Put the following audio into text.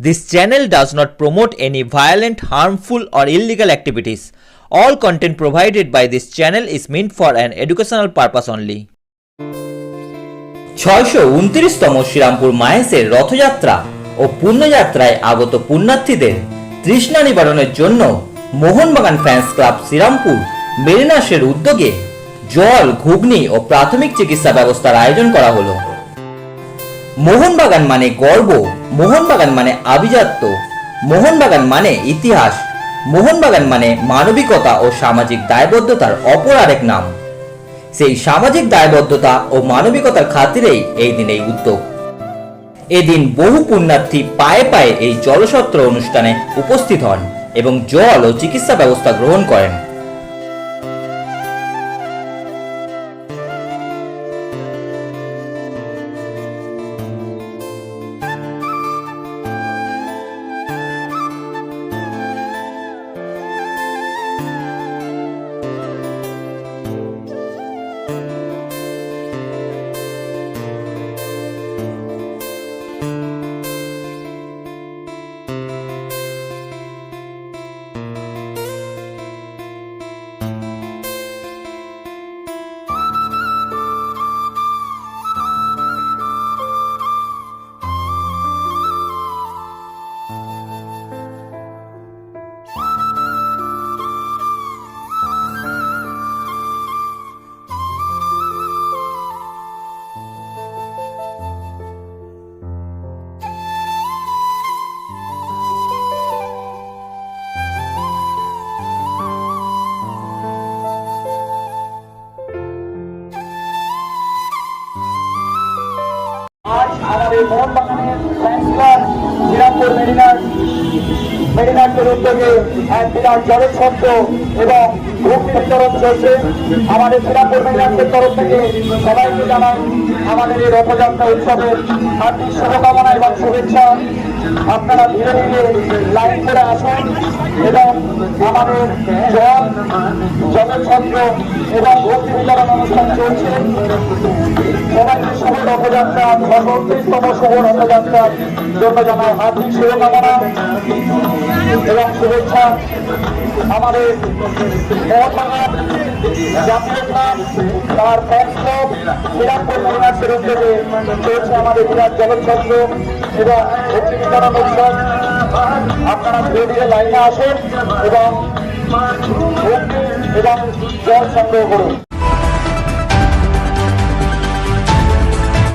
This channel does not promote any violent, harmful, or illegal activities. All content provided by this channel is meant for an educational purpose only. ছয়শো উনত্রিশতম শ্রীরামপুর মাহেশের রথযাত্রা ও পুণ্যযাত্রায় আগত পুণ্যার্থীদের তৃষ্ণা নিবারণের জন্য Mohun Bagan fans club Serampore মেরিনাসের উদ্যোগে জল ঘুগনি ও প্রাথমিক চিকিৎসা ব্যবস্থার আয়োজন করা হলো মোহনবাগান মানে গর্ব, মোহনবাগান মানে আভিজাত্য, মোহনবাগান মানে ইতিহাস, মোহনবাগান মানে মানবিকতা ও সামাজিক দায়বদ্ধতার অপর আরেক নাম। সেই সামাজিক দায়বদ্ধতা ও মানবিকতার খাতিরেই এই দিন এই উদ্যোগ। এদিন বহু পুণ্যার্থী পায়ে পায়ে এই জলসত্র অনুষ্ঠানে উপস্থিত হন এবং জল ও চিকিৎসা ব্যবস্থা গ্রহণ করেন। আমাদের মোহনবাগানের ফ্যান্স ক্লাব শ্রীরামপুর মেরিনার মেরিনার্সের উদ্যোগে এক বিরাট জলের এবং গ্রুপ বিতরণ চলছে। আমাদের শ্রীরামপুর মেরিনার্সের তরফ থেকে সবাইকে জানাই আমাদের এই রথযাত্রা উৎসবের হার্দিক শুভকামনা এবং শুভেচ্ছা। আপনারা ধীরে ধীরে লাইন করে আসুন এবং আমাদের জল জলের এবং ভক্তি বিতরণ অনুষ্ঠান চলছে। সবাইকে শুভ রথযাত্রা সর্বত্রিশতম শুভ রথযাত্রার জন্য হার্দিক শুভকামনা এবং শুভেচ্ছা আমাদের জাতীয় ক্লাব তার ক্লাব শ্রীরামপুর মহিনার্সের উদ্যোগে চলছে আমাদের বিরাট জগৎচন্দ্র এবং ভক্তি উৎসব আপনারা ধীরে লাইনে আসুন এবং এবং জল সংগ্রহ করুন।